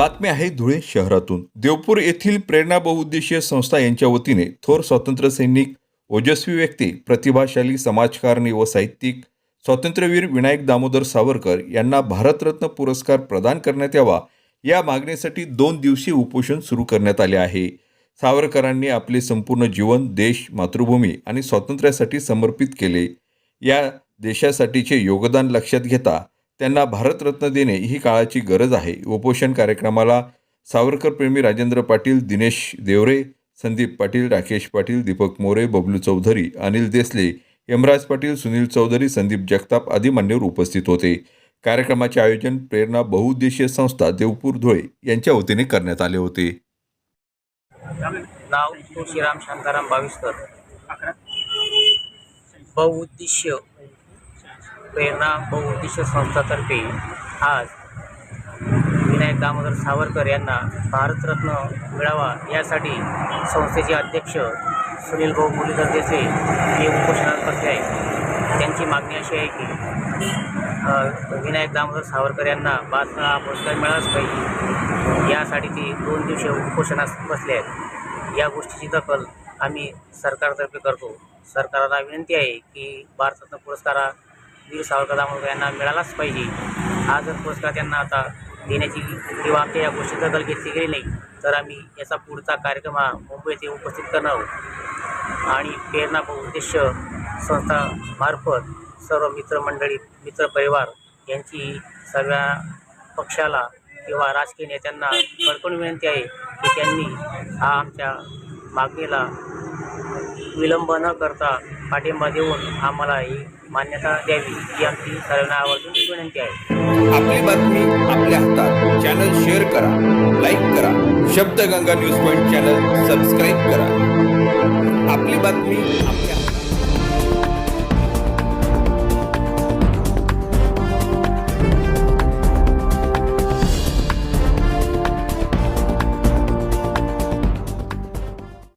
बातमी आहे धुळे शहरातून. देवपूर येथील प्रेरणा बहुउद्देशीय संस्था यांच्या वतीने थोर स्वातंत्र्य सैनिक ओजस्वी व्यक्ती प्रतिभाशाली समाजकारणी व साहित्यिक स्वातंत्र्यवीर विनायक दामोदर सावरकर यांना भारतरत्न पुरस्कार प्रदान करण्यात यावा. या मागणीसाठी दोन दिवसीय उपोषण सुरू करण्यात आले आहे. सावरकरांनी आपले संपूर्ण जीवन देश मातृभूमी आणि स्वातंत्र्यासाठी समर्पित केले. या देशासाठीचे योगदान लक्षात घेता त्यांना भारतरत्न देणे ही काळाची गरज आहे. उपोषण कार्यक्रमाला सावरकरप्रेमी राजेंद्र पाटील दिनेश देवरे संदीप पाटील राकेश पाटील दीपक मोरे बबलू चौधरी अनिल देसले यमराज पाटील सुनील चौधरी संदीप जगताप आदी मान्यवर उपस्थित होते. कार्यक्रमाचे आयोजन प्रेरणा बहुउद्देशीय संस्था देवपूर धुळे यांच्या वतीने करण्यात आले होते. नाव तुळशीराम शांताराम बाविस्कर. बहुउद्देशीय प्रेरणा बहुउद्देशीय संस्थातर्फे आज विनायक दामोदर सावरकर यांना भारतरत्न मिळावा यासाठी संस्थेचे अध्यक्ष सुनील भाऊ मुरलीधर देसाई हे उपोषणात बसले आहेत. त्यांची मागणी अशी आहे की विनायक दामोदर सावरकर यांना बातम्या हा पुरस्कार मिळालाच पाहिजे. यासाठी ते दोन दिवशी उपोषणास बसले आहेत. या गोष्टीची दखल आम्ही सरकारतर्फे करतो. सरकारला विनंती आहे की भारतरत्न पुरस्कार हा वीर सावरकर यांना मिळालाच पाहिजे. हा जर पुरस्कार त्यांना आता देण्याची किंवा आमच्या या गोष्टी दखल घेतली गेली नाही तर आम्ही याचा पुढचा कार्यक्रम हा मुंबई येथे उपस्थित करणार आहोत. आणि प्रेरणा उद्देश संस्थामार्फत सर्व मित्रमंडळी मित्रपरिवार यांची सगळ्या पक्षाला किंवा राजकीय नेत्यांना कडकून विनंती आहे की त्यांनी हा आमच्या मागणीला विलंब न करता पाठिंबा देऊन आम्हाला ही मान्यता द्यावी ही आमची सर्वांना आवर्जून विनंती आहे. आपली बातमी आपल्या हातात. चॅनल शेअर करा लाईक करा. Shabdganga news point channel subscribe करा. आपली बातमी आपल्या